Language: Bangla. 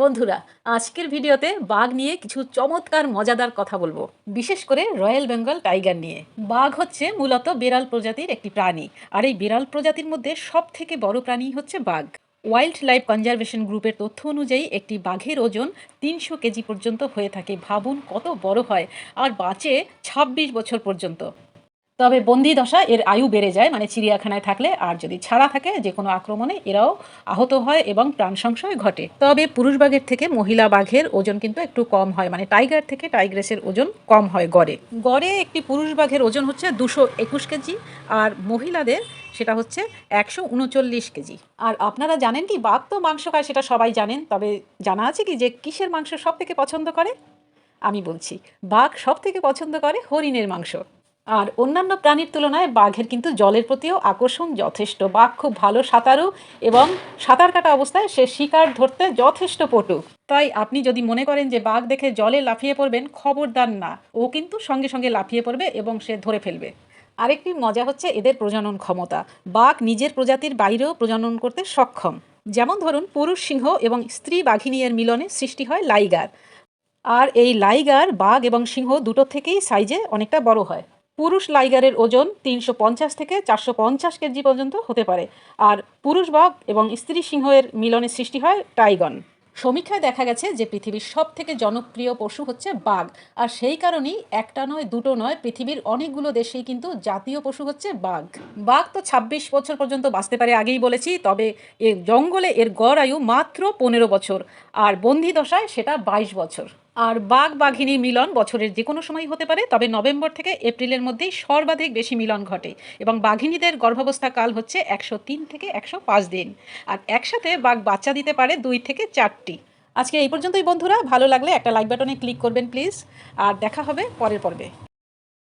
বন্ধুরা, আজকের ভিডিওতে বাঘ নিয়ে কিছু চমৎকার, মজাদার কথা বলব। বিশেষ করে রয়্যাল বেঙ্গল টাইগার নিয়ে। বাঘ হচ্ছে মূলত বিড়াল প্রজাতির একটি প্রাণী, আর এই বিড়াল প্রজাতির মধ্যে সব থেকে বড় প্রাণী হচ্ছে বাঘ। ওয়াইল্ড লাইফ কনজারভেশন গ্রুপের তথ্য অনুযায়ী একটি বাঘের ওজন তিনশো কেজি পর্যন্ত হয়ে থাকে। ভাবুন কত বড় হয়, আর বাঁচে ছাব্বিশ বছর পর্যন্ত। তবে বন্দি দশা, এর আয়ু বেড়ে যায় মানে চিড়িয়াখানায় থাকলে, আর যদি ছাড়া থাকে যে কোনো আক্রমণে এরাও আহত হয় এবং প্রাণ সংশয় ঘটে। তবে পুরুষ বাঘের থেকে মহিলা বাঘের ওজন কিন্তু একটু কম হয় মানে টাইগার থেকে টাইগ্রেসের ওজন কম হয় গড়ে। গড়ে একটি পুরুষ বাঘের ওজন হচ্ছে দুশো একুশ কেজি, আর মহিলাদের সেটা হচ্ছে একশো উনচল্লিশ কেজি। আর আপনারা জানেন কি, বাঘ তো মাংস খায়, সেটা সবাই জানেন, তবে জানা আছে কি যে কিসের মাংস সব থেকে পছন্দ করে? আমি বলছি, বাঘ সব থেকে পছন্দ করে হরিণের মাংস। আর অন্যান্য প্রাণীর তুলনায় বাঘের কিন্তু জলের প্রতিও আকর্ষণ যথেষ্ট। বাঘ খুব ভালো সাঁতারু এবং সাঁতার কাটা অবস্থায় সে শিকার ধরতে যথেষ্ট পটু। তাই আপনি যদি মনে করেন যে বাঘ দেখে জলে লাফিয়ে পড়বেন, খবরদার না। ও কিন্তু সঙ্গে সঙ্গে লাফিয়ে পড়বে এবং সে ধরে ফেলবে। আরেকটি মজা হচ্ছে এদের প্রজনন ক্ষমতা। বাঘ নিজের প্রজাতির বাইরেও প্রজনন করতে সক্ষম। যেমন ধরুন পুরুষ সিংহ এবং স্ত্রী বাঘিনী এর মিলনে সৃষ্টি হয় লাইগার। আর এই লাইগার, বাঘ এবং সিংহ দুটো থেকেই সাইজে অনেকটা বড় হয়। পুরুষ লাইগারের ওজন তিনশো পঞ্চাশ থেকে চারশো পঞ্চাশ কেজি পর্যন্ত হতে পারে। আর পুরুষ বাঘ এবং স্ত্রী সিংহের মিলনের সৃষ্টি হয় টাইগন। সমীক্ষায় দেখা গেছে যে পৃথিবীর সব থেকে জনপ্রিয় পশু হচ্ছে বাঘ। আর সেই কারণেই একটা নয়, দুটো নয় পৃথিবীর অনেকগুলো দেশেই কিন্তু জাতীয় পশু হচ্ছে বাঘ। বাঘ তো ছাব্বিশ বছর পর্যন্ত বাঁচতে পারে আগেই বলেছি, তবে এর জঙ্গলে এর গড় আয়ু মাত্র পনেরো বছর। আর বন্দি দশায় সেটা বাইশ বছর। আর বাঘ বাঘিনী মিলন বছরের যে কোনো সময় হতে পারে, তবে নভেম্বর থেকে এপ্রিলের মধ্যেই সর্বাধিক বেশি মিলন ঘটে এবং বাঘিনীদের গর্ভাবস্থা কাল হচ্ছে একশো তিন থেকে একশো পাঁচ দিন। আর একসাথে বাঘ বাচ্চা দিতে পারে দুই থেকে চারটি। আজকে এই পর্যন্তই বন্ধুরা, ভালো লাগলে একটা লাইক বাটনে ক্লিক করবেন প্লিজ আর দেখা হবে পরের পর্বে।